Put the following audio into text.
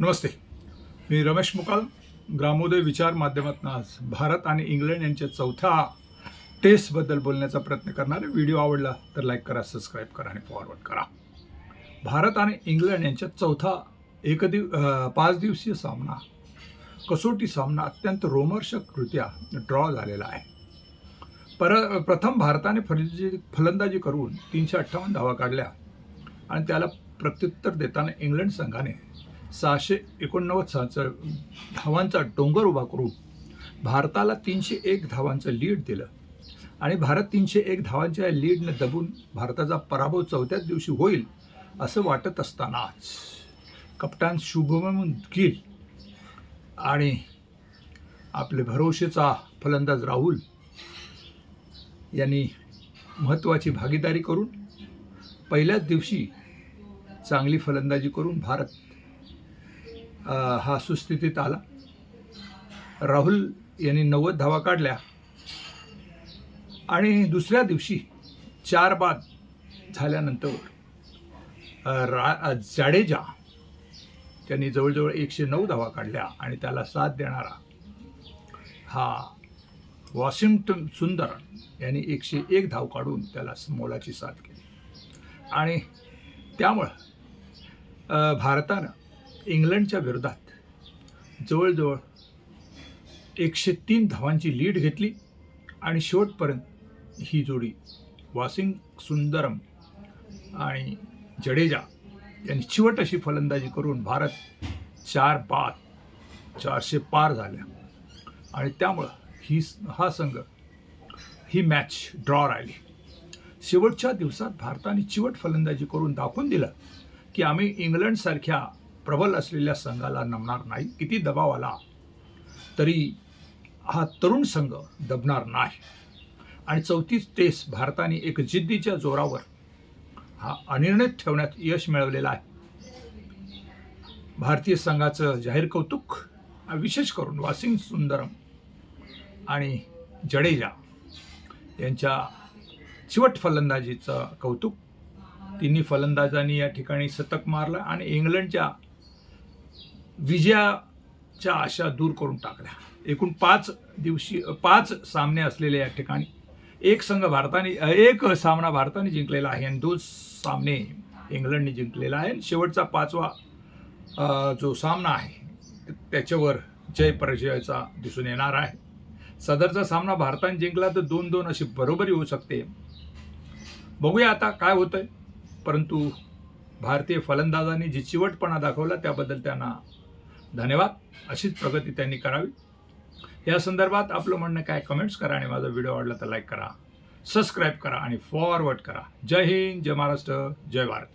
नमस्ते. मी रमेश मुकाल ग्रामोदय विचार माध्यमातून आज भारत आणि इंग्लंड यांच्या चौथ्या टेस्टबद्दल बोलण्याचा प्रयत्न करणार व्हिडिओ आवडला तर लाईक करा सबस्क्राईब करा आणि फॉरवर्ड करा. भारत आणि इंग्लंड यांच्यात चौथा एकदिव दिव पाच दिवसीय सामना कसोटी सामना अत्यंत रोमर्शकरित्या ड्रॉ झालेला आहे. पर प्रथम भारताने फलजी फलंदाजी करून तीनशे अठ्ठावन्न धावा काढल्या आणि त्याला प्रत्युत्तर देताना इंग्लंड संघाने सहाशे एकोणनव्वद सहाचा धावांचा डोंगर उभा करून भारताला तीनशे एक धावांचं लीड दिलं. आणि भारत तीनशे एक धावांच्या लीडने दबून भारताचा पराभव चौथ्याच दिवशी होईल असं वाटत असतानाच कप्तान शुभमन गिल आणि आपले भरोशेचा फलंदाज राहुल यांनी महत्त्वाची भागीदारी करून पहिल्याच दिवशी चांगली फलंदाजी करून भारत हा सुस्थितीत आला. राहुल यांनी नव्वद धावा काढल्या. आणि दुसऱ्या दिवशी चार बाद झाल्यानंतर रा जाडेजा त्यांनी जवळजवळ एकशे नऊ धावा काढल्या आणि त्याला साथ देणारा हा वॉशिंग्टन सुंदर यांनी एकशे एक धाव काढून त्याला मोलाची साथ केली. आणि त्यामुळं भारतानं इंग्लंडच्या विरोधात जवळजवळ एकशे तीन धावांची लीड घेतली आणि शेवटपर्यंत ही जोडी वासिंग सुंदरम आणि जडेजा यांनी चिवट अशी फलंदाजी करून भारत चार बाद चारशे पार झाल्या. आणि त्यामुळं ही हा संघ ही मॅच ड्रॉ राहिली. शेवटच्या दिवसात भारताने चिवट फलंदाजी करून दाखवून दिलं की आम्ही इंग्लंडसारख्या प्रबल असलेल्या संघाला नमणार नाही. किती दबाव आला तरी हा तरुण संघ दबणार नाही. आणि चौथी टेस्ट भारताने एक जिद्दीच्या जोरावर हा अनिर्णित ठेवण्यात यश मिळवलेलं आहे. भारतीय संघाचं जाहीर कौतुक विशेष करून वासिंग सुंदरम आणि जडेजा यांच्या चिवट फलंदाजीचं कौतुक. तिन्ही फलंदाजांनी या ठिकाणी शतक मारलं आणि इंग्लंडच्या विजयाच्या आशा दूर करून टाकल्या. एकूण पाच दिवशी पाच सामने असलेले या ठिकाणी एक संघ भारताने एक सामना भारताने जिंकलेला आहे आणि दोन सामने इंग्लंडने जिंकलेला आहे. आणि शेवटचा पाचवा जो सामना आहे त्याच्यावर जय पराजयाचा दिसून येणार आहे. सदरचा सामना भारताने जिंकला तर दोन दोन अशी बरोबरी होऊ शकते. बघूया आता काय होतंय. परंतु भारतीय फलंदाजांनी जी चिवटपणा दाखवला त्याबद्दल त्यांना धन्यवाद. अशीच प्रगती त्यांनी करावी. या संदर्भात आपलं म्हणणं काय? कमेंट्स करा आणि माझा व्हिडिओ आवडला तर लाईक करा. सबस्क्राईब करा आणि फॉरवर्ड करा. जय हिंद जय महाराष्ट्र जय भारत.